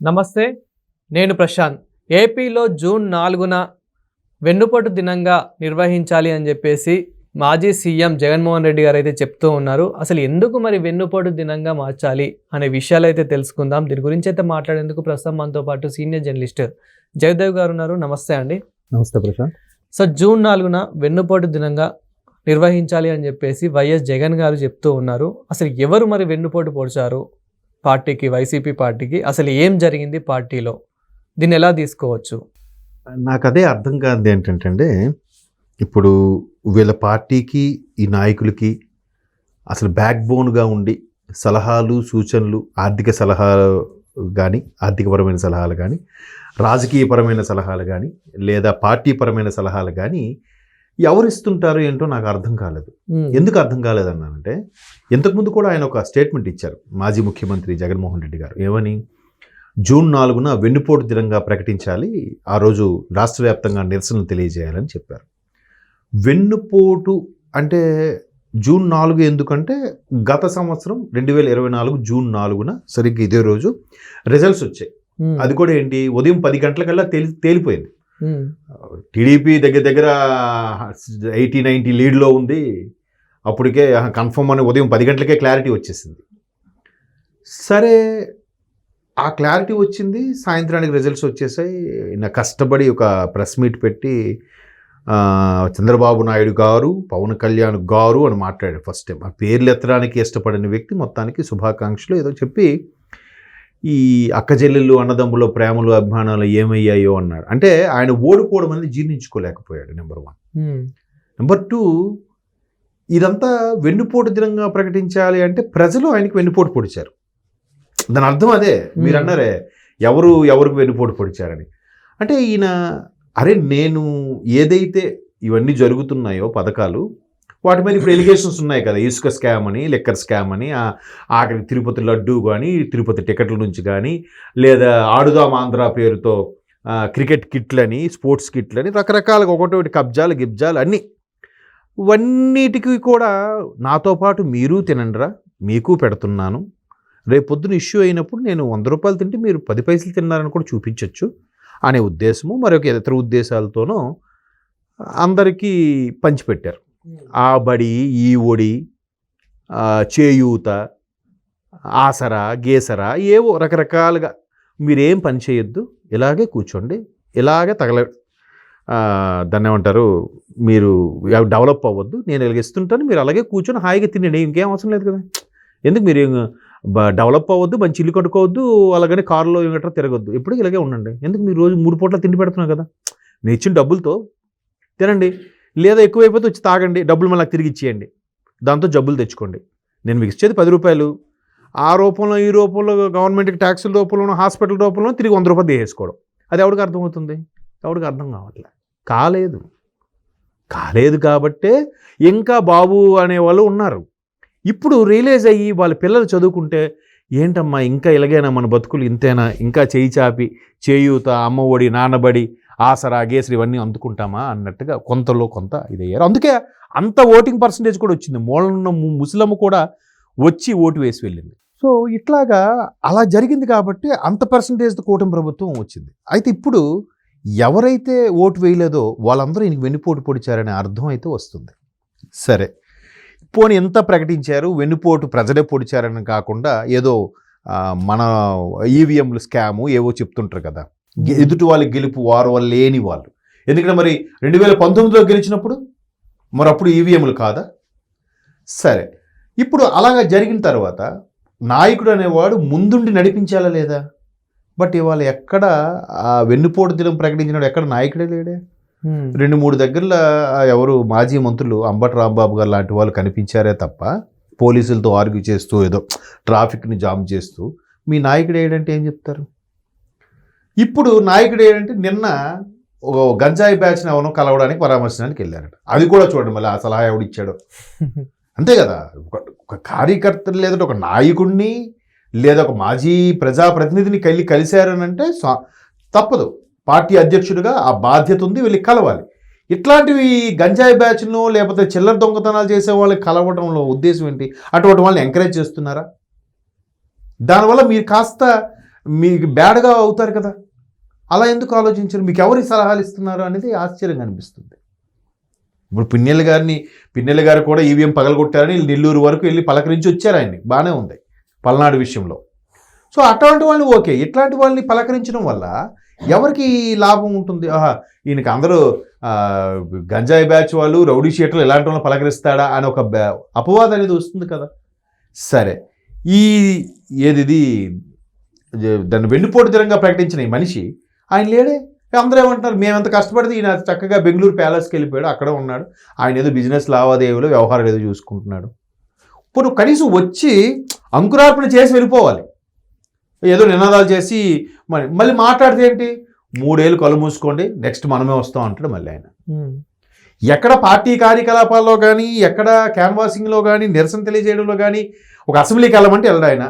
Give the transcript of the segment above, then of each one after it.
నమస్తే నేను ప్రశాంత్. ఏపీలో జూన్ నాలుగున వెన్నుపోటు దినంగా నిర్వహించాలి అని చెప్పేసి మాజీ సీఎం జగన్మోహన్ రెడ్డి గారు అయితే చెప్తూ ఉన్నారు. అసలు ఎందుకు మరి వెన్నుపోటు దినంగా మార్చాలి అనే విషయాలు అయితే తెలుసుకుందాం. దీని గురించి అయితే మాట్లాడేందుకు ప్రస్తుతం మనతో పాటు సీనియర్ జర్నలిస్ట్ జగదేవ్ గారు ఉన్నారు. నమస్తే అండి. నమస్తే ప్రశాంత్. సో జూన్ నాలుగున వెన్నుపోటు దినంగా నిర్వహించాలి అని చెప్పేసి వైఎస్ జగన్ గారు చెప్తూ ఉన్నారు. అసలు ఎవరు మరి వెన్నుపోటు పొడిచారు? పార్టీకి వైసీపీ పార్టీకి అసలు ఏం జరిగింది పార్టీలో? దీన్ని ఎలా తీసుకోవచ్చు? నాకు అదే అర్థం కాదు ఏంటంటే ఇప్పుడు వీళ్ళ పార్టీకి ఈ నాయకులకి అసలు బ్యాక్ బోన్గా ఉండి సలహాలు సూచనలు ఆర్థిక సలహాలు కానీ ఆర్థికపరమైన సలహాలు కానీ రాజకీయపరమైన సలహాలు కానీ లేదా పార్టీపరమైన సలహాలు కానీ ఎవరు ఇస్తుంటారో ఏంటో నాకు అర్థం కాలేదు. ఎందుకు అర్థం కాలేదన్నానంటే ఇంతకుముందు కూడా ఆయన ఒక స్టేట్మెంట్ ఇచ్చారు మాజీ ముఖ్యమంత్రి జగన్మోహన్ రెడ్డి గారు. ఏమని? జూన్ నాలుగున వెన్నుపోటు దినంగా ప్రకటించాలి ఆ రోజు రాష్ట్ర వ్యాప్తంగా నిరసనలు తెలియజేయాలని చెప్పారు. వెన్నుపోటు అంటే జూన్ నాలుగు ఎందుకంటే గత సంవత్సరం రెండు వేల ఇరవై నాలుగు జూన్ నాలుగున సరిగ్గా ఇదే రోజు రిజల్ట్స్ వచ్చాయి. అది కూడా ఏంటి? ఉదయం పది గంటలకల్లా తేలి తేలిపోయింది. Hmm. టీడీపీ దగ్గర దగ్గర ఎయిటీ నైంటీ లీడ్లో ఉంది. అప్పటికే కన్ఫర్మ్ అని ఉదయం పది గంటలకే క్లారిటీ వచ్చేసింది. సరే ఆ క్లారిటీ వచ్చింది. సాయంత్రానికి రిజల్ట్స్ వచ్చేసాయి. నా కష్టపడి ఒక ప్రెస్ మీట్ పెట్టి చంద్రబాబు నాయుడు గారు పవన్ కళ్యాణ్ గారు అని మాట్లాడాడు ఫస్ట్ టైం. ఆ పేర్లు ఎత్తడానికి ఇష్టపడిన వ్యక్తి మొత్తానికి శుభాకాంక్షలు ఏదో చెప్పి ఈ అక్క చెల్లెళ్ళు అన్నదమ్ముల ప్రేమలు అభిమానాలు ఏమయ్యాయో అన్నాడు. అంటే ఆయన ఓడిపోవడం అనేది జీర్ణించుకోలేకపోయాడు నెంబర్ వన్ నెంబర్ టూ ఇదంతా వెన్నుపోటు దినంగా ప్రకటించాలి అంటే ప్రజలు ఆయనకి వెన్నుపోటు పొడిచారు. దాని అర్థం అదే. మీరు Hmm. అన్నారే ఎవరు ఎవరికి వెన్నుపోటు పొడిచారని. అంటే ఈయన అరే నేను ఏదైతే ఇవన్నీ జరుగుతున్నాయో పథకాలు వాటి మీద ఇప్పుడు ఎలిగేషన్స్ ఉన్నాయి కదా. ఇసుక స్కామ్ అని లెక్కర్ స్కామ్ అని ఆఖరి తిరుపతి లడ్డు కానీ తిరుపతి టికెట్ల నుంచి కానీ లేదా ఆడుదాం ఆంధ్ర పేరుతో క్రికెట్ కిట్లని స్పోర్ట్స్ కిట్లని రకరకాలుగా ఒకటి కబ్జాలు గిబ్జాలు అన్నీ. ఇవన్నిటికీ కూడా నాతో పాటు మీరు తినండిరా మీకు పెడుతున్నాను. రేపు పొద్దున ఇష్యూ అయినప్పుడు నేను వంద రూపాయలు తింటే మీరు పది పైసలు తిన్నారని కూడా చూపించవచ్చు అనే ఉద్దేశము. మరొక ఇతర ఉద్దేశాలతోనూ అందరికీ పంచిపెట్టారు. ఆ బడి ఈ ఒడి చేయూత ఆసరా గేసరా ఏవో రకరకాలుగా మీరేం పని చేయొద్దు. ఇలాగే కూర్చోండి. ఇలాగే తగల దాన్ని ఏమంటారు మీరు డెవలప్ అవ్వద్దు. నేను ఇలాగిస్తుంటాను మీరు అలాగే కూర్చొని హాయిగా తినండి. ఇంకేం అవసరం లేదు కదా. ఎందుకు మీరు డెవలప్ అవ్వద్దు మంచి ఇల్లు కట్టుకోవద్దు అలాగనే కారులో గట్రా తిరగొద్దు. ఎప్పుడు ఇలాగే ఉండండి. ఎందుకు మీరు రోజు మూడు పూట్ల తిండి పెడుతున్నాం కదా. నేను ఇచ్చిన డబ్బులతో తినండి. లేదా ఎక్కువైపోతే వచ్చి తాగండి డబ్బులు మళ్ళీ తిరిగి ఇచ్చేయండి. దాంతో జబ్బులు తెచ్చుకోండి. నేను మీకు ఇచ్చేది పది రూపాయలు. ఆ రూపంలో ఈ రూపంలో గవర్నమెంట్కి ట్యాక్సుల రూపంలో హాస్పిటల్ రూపంలోనూ తిరిగి వంద రూపాయలు తీసేసుకోవడం. అది ఎవరికి అర్థమవుతుంది? ఎవరికి అర్థం కావట్లే. కాలేదు. కాలేదు కాబట్టే ఇంకా బాబు అనేవాళ్ళు ఉన్నారు. ఇప్పుడు రియలైజ్ అయ్యి వాళ్ళ పిల్లలు చదువుకుంటే ఏంటమ్మా ఇంకా ఇలాగైనా మన బతుకులు ఇంతేనా? ఇంకా చేయి చాపి చేయూత అమ్మ ఒడి నాన్నబడి ఆసరా గేసరి ఇవన్నీ అందుకుంటామా అన్నట్టుగా కొంతలో కొంత ఇదయ్యారు. అందుకే అంత ఓటింగ్ పర్సంటేజ్ కూడా వచ్చింది. మూలన్న ము- ముసలమ్మ కూడా వచ్చి ఓటు వేసి వెళ్ళింది. సో ఇట్లాగా అలా జరిగింది కాబట్టి అంత పర్సంటేజ్ కూటమి ప్రభుత్వం వచ్చింది. అయితే ఇప్పుడు ఎవరైతే ఓటు వేయలేదో వాళ్ళందరూ ఈయనకి వెన్నుపోటు పొడిచారనే అర్థం అయితే వస్తుంది. సరే. పోనీ ఎంత ప్రకటించారు? వెన్నుపోటు ప్రజలే పొడిచారని కాకుండా ఏదో మన ఈవీఎంలు స్కాము ఏవో చెప్తుంటారు కదా. ఎదుటి వాళ్ళకి గెలుపు వారు వాళ్ళు లేని వాళ్ళు. ఎందుకంటే మరి రెండు వేల పంతొమ్మిదిలో గెలిచినప్పుడు మరి అప్పుడు ఈవీఎంలు కాదా? సరే. ఇప్పుడు అలాగా జరిగిన తర్వాత నాయకుడు అనేవాడు ముందుండి నడిపించాలా లేదా? బట్ ఇవాళ ఎక్కడ ఆ వెన్నుపోటు దినం ప్రకటించినాడు ఎక్కడ నాయకుడే లేడే? రెండు మూడు దగ్గరలో ఎవరు మాజీ మంత్రులు అంబటి రాంబాబు గారు లాంటి వాళ్ళు కనిపించారే తప్ప పోలీసులతో ఆర్గ్యూ చేస్తూ ఏదో ట్రాఫిక్ని జామ్ చేస్తూ మీ నాయకుడు ఏంటంటే ఏం చెప్తారు? ఇప్పుడు నాయకుడు ఏంటంటే నిన్న ఒక గంజాయి బ్యాచ్ని ఎవనో కలవడానికి పరామర్శనానికి వెళ్ళారట. అది కూడా చూడండి మళ్ళీ ఆ సలహా ఎవడు ఇచ్చాడో. అంతే కదా. ఒక ఒక కార్యకర్త లేదంటే ఒక నాయకుడిని లేదా ఒక మాజీ ప్రజాప్రతినిధిని కలిసి కలిశారనంటే తప్పదు. పార్టీ అధ్యక్షుడిగా ఆ బాధ్యత ఉంది వెళ్ళి కలవాలి. ఇట్లాంటివి గంజాయి బ్యాచ్ను లేకపోతే చిల్లర దొంగతనాలు చేసే వాళ్ళకి కలవడంలో ఉద్దేశం ఏంటి? అటువంటి వాళ్ళని ఎంకరేజ్ చేస్తున్నారా? దానివల్ల మీరు కాస్త మీకు బ్యాడ్గా అవుతారు కదా. అలా ఎందుకు ఆలోచించరు? మీకు ఎవరి సలహాలు ఇస్తున్నారు అనేది ఆశ్చర్యంగా అనిపిస్తుంది. ఇప్పుడు పిన్నెల గారిని పిన్నెల గారు కూడా ఈవీఎం పగలగొట్టారని నెల్లూరు వరకు వెళ్ళి పలకరించి వచ్చారు ఆయన్ని. బాగానే ఉంది పల్నాడు విషయంలో. సో అటువంటి వాళ్ళని ఓకే. ఇట్లాంటి వాళ్ళని పలకరించడం వల్ల ఎవరికి లాభం ఉంటుంది? ఆహా ఈయనకి అందరూ గంజాయి బ్యాచ్ వాళ్ళు రౌడీ షీటర్లు ఇలాంటి వాళ్ళని పలకరిస్తాడా అని ఒక బ్యా- అపవాదం అనేది వస్తుంది కదా. సరే. ఈ ఏది ఇది? దాన్ని వెన్నుపోటు దినంగా ప్రకటించిన ఈ మనిషి ఆయన లేడే. అందరూ ఏమంటున్నారు? మేమెంత కష్టపడితే ఈయన చక్కగా బెంగళూరు ప్యాలెస్కి వెళ్ళిపోయాడు అక్కడే ఉన్నాడు. ఆయన ఏదో బిజినెస్ లావాదేవీలు వ్యవహారాలు ఏదో చూసుకుంటున్నాడు. ఇప్పుడు కనీసం వచ్చి అంకురార్పణ చేసి వెళ్ళిపోవాలి. ఏదో నినాదాలు చేసి మరి మళ్ళీ మాట్లాడితే ఏంటి? మూడేళ్ళు కళ్ళు మూసుకోండి నెక్స్ట్ మనమే వస్తాం అంటాడు మళ్ళీ ఆయన. ఎక్కడ పార్టీ కార్యకలాపాల్లో కానీ ఎక్కడ క్యాన్వాసింగ్లో కానీ నిరసన తెలియజేయడంలో కానీ ఒక అసెంబ్లీకి వెళ్ళమంటే వెళ్ళడు ఆయన.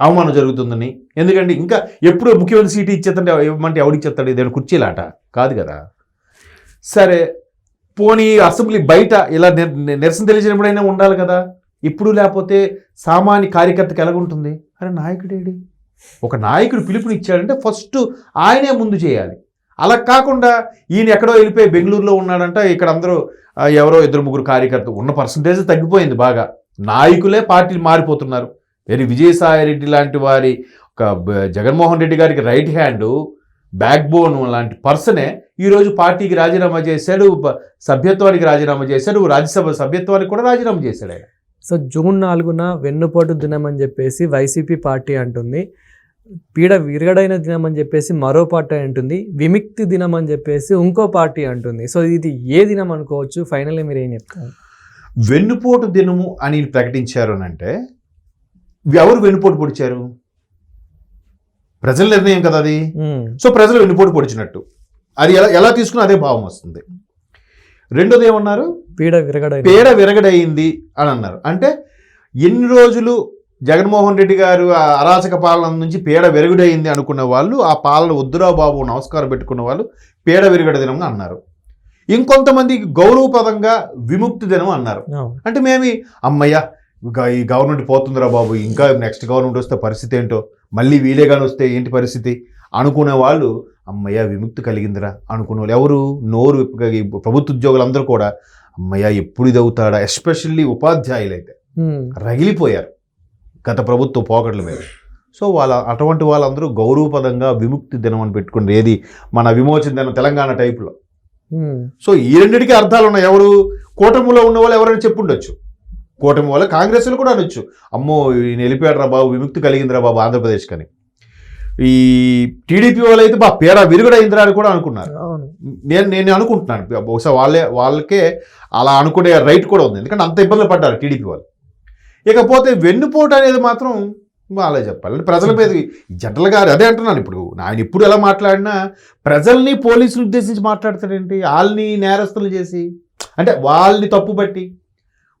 అవమానం జరుగుతుందని. ఎందుకంటే ఇంకా ఎప్పుడు ముఖ్యమంత్రి సీటు ఇచ్చేస్తుంటే ఇవ్వమంటే ఎవడు ఇచ్చేస్తాడు? ఇదేమైనా కుర్చీలాట? కాదు కదా. సరే పోనీ అసెంబ్లీ బయట ఇలా నిరసన తెలిసినప్పుడైనా ఉండాలి కదా? ఇప్పుడు లేకపోతే సామాన్య కార్యకర్తకి ఎలాగుంటుంది? అరే నాయకుడేడి? ఒక నాయకుడు పిలుపునిచ్చాడంటే ఫస్ట్ ఆయనే ముందు చేయాలి. అలా కాకుండా ఈయన ఎక్కడో వెళ్ళిపోయి బెంగళూరులో ఉన్నాడంట ఇక్కడ అందరూ ఎవరో ఇద్దరు ముగ్గురు కార్యకర్తలు ఉన్న పర్సంటేజ్ తగ్గిపోయింది బాగా. నాయకులే పార్టీలు మారిపోతున్నారు. వెరీ విజయసాయి రెడ్డి లాంటి వారి ఒక జగన్మోహన్ రెడ్డి గారికి రైట్ హ్యాండ్ బ్యాక్ బోన్ లాంటి పర్సనే ఈరోజు పార్టీకి రాజీనామా చేశాడు సభ్యత్వానికి రాజీనామా చేశాడు రాజ్యసభ సభ్యత్వానికి కూడా రాజీనామా చేశాడు ఆయన. సో జూన్ నాలుగున వెన్నుపోటు దినం అని చెప్పేసి వైసీపీ పార్టీ అంటుంది. పీడ విరగడైన దినం అని చెప్పేసి మరో పార్టీ అంటుంది. విముక్తి దినం అని చెప్పేసి ఇంకో పార్టీ అంటుంది. సో ఇది ఏ దినం అనుకోవచ్చు? ఫైనల్లీ మీరు ఏం చెప్తారు? వెన్నుపోటు దినము అని ప్రకటించారు అని అంటే ఎవరు వెన్నుపోటు పొడిచారు? ప్రజల నిర్ణయం కదా అది? సో ప్రజలు వెన్నుపోటు పొడిచినట్టు. అది ఎలా ఎలా తీసుకున్నా అదే భావం వస్తుంది. రెండోది ఏమన్నారు? పీడ విరగడైన పేడ విరగడయింది అని అన్నారు. అంటే ఎన్ని రోజులు జగన్మోహన్ రెడ్డి గారు ఆ అరాచక పాలన నుంచి పేడ విరగడయింది అనుకున్న వాళ్ళు ఆ పాలన వద్దురా బాబు నమస్కారం పెట్టుకున్న వాళ్ళు పేడ విరగడ దినం అన్నారు. ఇంకొంతమంది గౌరవపదంగా విముక్తి దినం అన్నారు. అంటే మేమి అమ్మయ్య ఈ గవర్నమెంట్ పోతుందిరా బాబు. ఇంకా నెక్స్ట్ గవర్నమెంట్ వస్తే పరిస్థితి ఏంటో మళ్ళీ వీలే కానీ వస్తే ఏంటి పరిస్థితి? అనుకునే వాళ్ళు అమ్మయ్య విముక్తి కలిగిందిరా. అనుకునే వాళ్ళు ఎవరు? నోరు ప్రభుత్వ ఉద్యోగులందరూ కూడా అమ్మయ్య ఎప్పుడు ఇది అవుతాడా? ఎస్పెషల్లీ ఉపాధ్యాయులు అయితే. రగిలిపోయారు. గత ప్రభుత్వ పోకట్ల మీద. సో వాళ్ళ అటువంటి వాళ్ళందరూ గౌరవపదంగా విముక్తి దినం అని పెట్టుకుని ఏది? మన విమోచన దినం తెలంగాణ టైపులో. సో ఈ రెండింటికి అర్థాలు ఉన్నాయి. ఎవరు? కూటమిలో ఉన్న వాళ్ళు ఎవరైనా చెప్పుండొచ్చు. కూటమి వాళ్ళు కాంగ్రెస్లో కూడా అనొచ్చు. అమ్మో ఈయన వెళ్ళిపోయాడు రా బాబు విముక్తి కలిగిందిరా బాబు ఆంధ్రప్రదేశ్ కని ఈ టీడీపీ వాళ్ళు అయితే బా పేడ విరుగుడైందిరా అని కూడా అనుకున్నారు. నేను నేను అనుకుంటున్నాను. బహుశా వాళ్ళే వాళ్ళకే అలా అనుకునే రైట్ కూడా ఉంది. ఎందుకంటే అంత ఇబ్బందులు పడ్డారు టీడీపీ వాళ్ళు. ఇకపోతే వెన్నుపోటు అనేది మాత్రం వాళ్ళే చెప్పాలి ప్రజల మీద జనరల్గా అదే అంటున్నాను. ఇప్పుడు ఆయన ఇప్పుడు ఎలా మాట్లాడినా ప్రజల్ని పోలీసులు ఉద్దేశించి మాట్లాడతాడేంటి? వాళ్ళని నేరస్తులు చేసి అంటే వాళ్ళని తప్పుపట్టి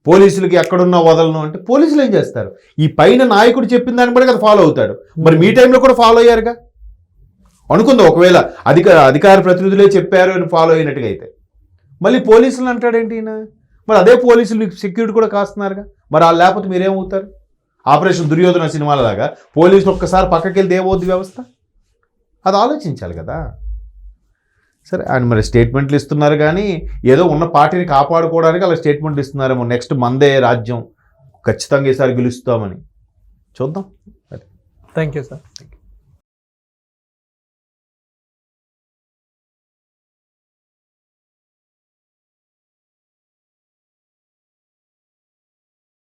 పోలీసులకి ఎక్కడున్నా వదలను అంటే పోలీసులు ఏం చేస్తారు? ఈ పైన నాయకుడు చెప్పిన దాన్ని బట్టి కదా ఫాలో అవుతాడు. మరి మీ టైంలో కూడా ఫాలో అయ్యారుగా? అనుకుందాం ఒకవేళ అధిక అధికార ప్రతినిధులే చెప్పారు అని ఫాలో అయినట్టుగా అయితే. మళ్ళీ పోలీసులు అంటాడేంటి ఈయన? మరి అదే పోలీసులు మీకు సెక్యూరిటీ కూడా కాస్తున్నారుగా? మరి వాళ్ళు లేకపోతే మీరేమవుతారు? ఆపరేషన్ దుర్యోధన సినిమాల లాగా పోలీసులు ఒక్కసారి పక్కకి దేవోద్ది వ్యవస్థ? అది ఆలోచించాలి కదా. సరే ఆయన మరి స్టేట్మెంట్లు ఇస్తున్నారు కానీ ఏదో ఉన్న పార్టీని కాపాడుకోవడానికి అలా స్టేట్మెంట్లు ఇస్తున్నారేమో. నెక్స్ట్ మందే రాజ్యం ఖచ్చితంగా ఈసారి గెలుస్తామని. చూద్దాం. Thank you sir